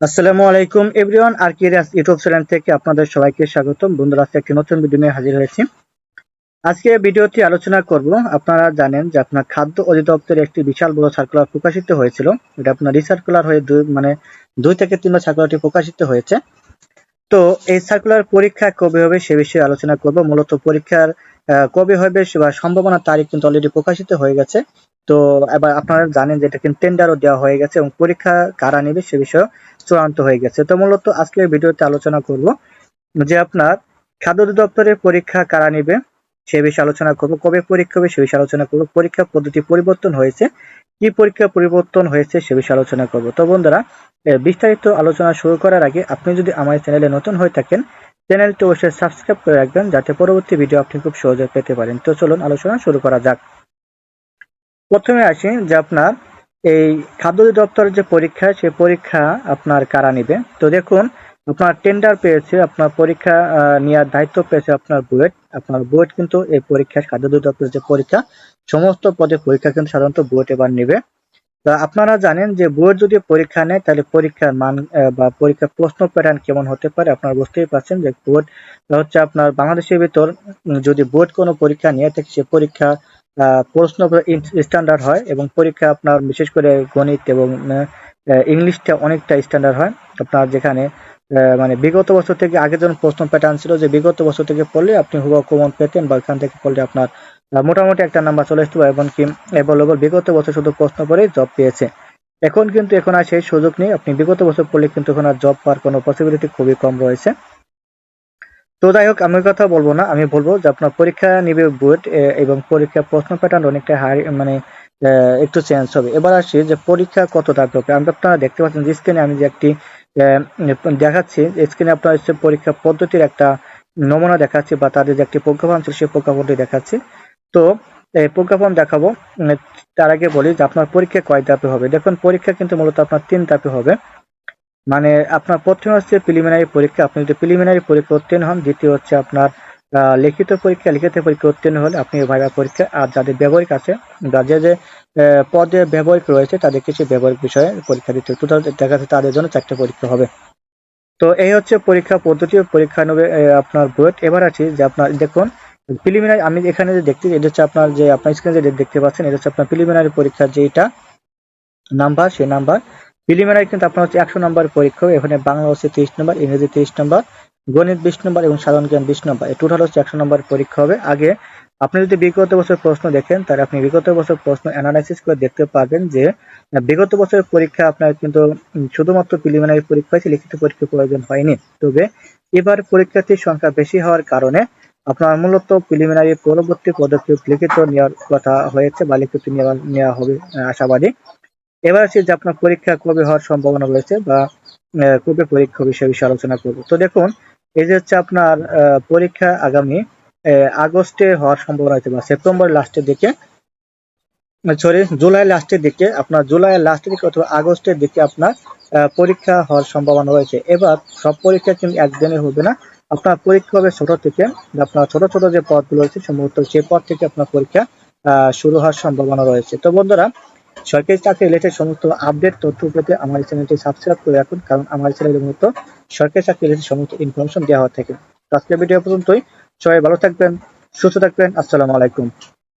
আসসালামু আলাইকুম এভরিওয়ান আর কিরাস ইউটিউব চ্যানেল থেকে আপনাদের সবাইকে স্বাগতম। বন্ধুরা, আজকে একটি নতুন ভিডিও নিয়ে হাজির হয়েছি। আজকে ভিডিওটি আলোচনা করব। আপনারা জানেন যে আপনার খাদ্য অধিদপ্তরে একটি বিশাল বড় সার্কুলার প্রকাশিত হয়েছিল। এটা আপনার রিসার্কুলার হয়ে দুই মানে দুই থেকে তিনবার সার্কুলারটি প্রকাশিত হয়েছে। তো এই সার্কুলার পরীক্ষা কবে হবে সে বিষয়ে আলোচনা করব। মূলত পরীক্ষার কবে হবে বা সম্ভাবনা তারিখ কিন্তু অলরেডি প্রকাশিত হয়ে গেছে। তো এবার আপনারা জানেন যে এটা কিন্তু টেন্ডারও দেওয়া হয়ে গেছে এবং পরীক্ষা কারা নেবে সে বিষয়ে চূড়ান্ত হয়ে গেছে। তো মূলত আজকের ভিডিওতে আলোচনা করব যে আপনার খাদ্য অধিদপ্তরের পরীক্ষা কারা নেবে সে বিষয়ে আলোচনা করব, কবে পরীক্ষা হবে সে বিষয়ে আলোচনা করব, পরীক্ষা পদ্ধতি পরিবর্তন হয়েছে, কি পরীক্ষা পরিবর্তন হয়েছে সে বিষয়ে আলোচনা করব। তো বন্ধুরা বিস্তারিত আলোচনা শুরু করার আগে আপনি যদি আমার চ্যানেলে নতুন হয়ে থাকেন, চ্যানেলটি অবশ্যই সাবস্ক্রাইব করে রাখবেন যাতে পরবর্তী ভিডিও আপনি খুব সহজে পেতে পারেন। তো চলুন আলোচনা শুরু করা যাক। প্রথমে আসি যে আপনার এই খাদ্য অধিদপ্তরের যে পরীক্ষা সে পরীক্ষা আপনার কারা নিবে? তো দেখুন, আপনার টেন্ডার পেয়েছে, আপনার পরীক্ষা নেওয়ার দায়িত্ব পেয়েছে আপনার বুয়েট। আপনার বুয়েট কিন্তু এই পরীক্ষা খাদ্য অধিদপ্তরের যে পরীক্ষা, সমস্ত পদে পরীক্ষা কিন্তু সাধারণত বুয়েট এবার নেবে। তা আপনারা জানেন যে বুয়েট যদি পরীক্ষা নেয়, তাহলে পরীক্ষার মান বা পরীক্ষার প্রশ্ন প্যাটার্ন কেমন হতে পারে আপনারা বুঝতেই পারছেন যে বুয়েট হচ্ছে আপনার বাংলাদেশের ভিতর যদি বুয়েট কোনো পরীক্ষা নিয়ে থাকে সে পরীক্ষা প্রশ্ন স্ট্যান্ডার্ড হয় এবং পরীক্ষা আপনার বিশেষ করে গণিত এবং ইংলিশটা অনেকটা স্ট্যান্ডার্ড হয়। আপনার যেখানে মানে বিগত বছর থেকে আগে যেমন প্রশ্ন প্যাটার্ন ছিল যে বিগত বছর থেকে পড়লে আপনি হুবা কমন পেতেন বা এখান থেকে পড়লে আপনার মোটামুটি একটা নাম্বার চলে আসতো এমনকি অ্যাভেলেবল বিগত বছর শুধু প্রশ্ন করে জব পেয়েছে। এখন কিন্তু এখন আর সেই সুযোগ নেই। আপনি বিগত বছর পড়লে কিন্তু এখন আর জব পাওয়ার কোনো পসিবিলিটি খুবই কম রয়েছে। তো যাই হোক, আমি কথা বলব না, আমি বলব যে আপনার পরীক্ষা নিবে বুয়েট এবং পরীক্ষা প্রশ্ন প্যাটার্ন অনেকটা হাই মানে একটু চেঞ্জ হবে। এবার আসি যে পরীক্ষা কত থাকবে আমি আপনারা দেখতে পাচ্ছেন যে স্ক্রিনে আমি যে একটি দেখাচ্ছি স্ক্রিনে আপনার হচ্ছে পরীক্ষা পদ্ধতির একটা নমুনা দেখাচ্ছি বা তাদের যে একটি প্রজ্ঞাপন ছিল সেই প্রজ্ঞাপনটি দেখাচ্ছি। তো এই প্রজ্ঞাপন দেখাবো তার আগে বলি যে আপনার পরীক্ষা কয় ধাপে হবে। দেখুন, পরীক্ষা কিন্তু মূলত আপনার তিন ধাপে হবে। মানে আপনার প্রথমে হচ্ছে প্রিলিমিনারি পরীক্ষা। আপনি যদি প্রিলিমিনারি পরীক্ষা উত্তীর্ণ হন, দ্বিতীয় হচ্ছে আপনার লিখিত পরীক্ষা। লিখিত পরীক্ষা উত্তীর্ণ হলে আপনি ভাইবা পরীক্ষা, আর যাদের ব্যবহারিক আছে, বা যে যে পদে ব্যবহারিক রয়েছে, তাদের কিছু ব্যবহারিক বিষয়ে পরীক্ষা দিতে টোটাল দেখা যাচ্ছে তাদের জন্য চারটে পরীক্ষা হবে। তো এই হচ্ছে পরীক্ষা পদ্ধতি পরীক্ষা নেবে আপনার বুয়েট এবার আছে যে আপনার, দেখুন প্রিলিমিনারি আমি এখানে যে দেখতে এটা হচ্ছে আপনার যে, আপনার স্ক্রিনে যে দেখতে পাচ্ছেন, এটা হচ্ছে আপনার প্রিলিমিনারি পরীক্ষার যেটা নাম্বার সেই নাম্বার প্রিলিমিনারি কিন্তু আপনার হচ্ছে একশো নম্বর পরীক্ষা এখানে বাংলা হচ্ছে তেইশ নম্বর, ইংরেজি তেইশ নম্বর, গণিত বিশ নম্বর এবং সাধারণ জ্ঞান বিশ নম্বর। এই টোটাল হচ্ছে একশো নম্বর পরীক্ষা হবে। আগে আপনি যদি বিগত বছর প্রশ্ন দেখেন, তাহলে আপনি বিগত বছর প্রশ্ন অ্যানালাইসিস করে দেখতে পারবেন যে বিগত বছরের পরীক্ষা আপনার কিন্তু শুধুমাত্র প্রিলিমিনারি পরীক্ষা হয়েছে, লিখিত পরীক্ষা প্রয়োজন হয়নি। তবে এবার পরীক্ষার্থীর সংখ্যা বেশি হওয়ার কারণে আপনার মূলত প্রিলিমিনারি পরবর্তী পদক্ষেপ লিখিত নেওয়ার কথা হয়েছে বা লিখিত নেওয়া হবে আশাবাদী। এবার আসি যে আপনার পরীক্ষা কবে হওয়ার সম্ভাবনা রয়েছে বা কবে পরীক্ষা সে বিষয়ে আলোচনা করব। তো দেখুন, এই যে হচ্ছে আপনার পরীক্ষা আগামী আগস্টে হওয়ার সম্ভাবনা রয়েছে বা সেপ্টেম্বর লাস্টের দিকে সরি জুলাই লাস্টের দিকে, আপনার জুলাই লাস্টের দিকে অথবা আগস্টের দিকে আপনার পরীক্ষা হওয়ার সম্ভাবনা রয়েছে। এবার সব পরীক্ষা কিন্তু একদিনে হবে না। আপনার পরীক্ষা হবে ছোট থেকে আপনার ছোট ছোট যে পদগুলো রয়েছে, সম্ভবত সেই পদ থেকে আপনার পরীক্ষা শুরু হওয়ার সম্ভাবনা রয়েছে। তো বন্ধুরা সরকারি চাকরি রিলেটেড সমস্ত আপডেট তথ্য পেতে আমার চ্যানেলটি সাবস্ক্রাইব করে রাখুন, কারণ আমার চ্যানেলের মূলত সরকারি চাকরি রিলেটেড সমস্ত ইনফরমেশন দেওয়া হয়ে থাকে। আজকের ভিডিও পর্যন্তই। সবাই ভালো থাকবেন, সুস্থ থাকবেন। আসসালামু আলাইকুম।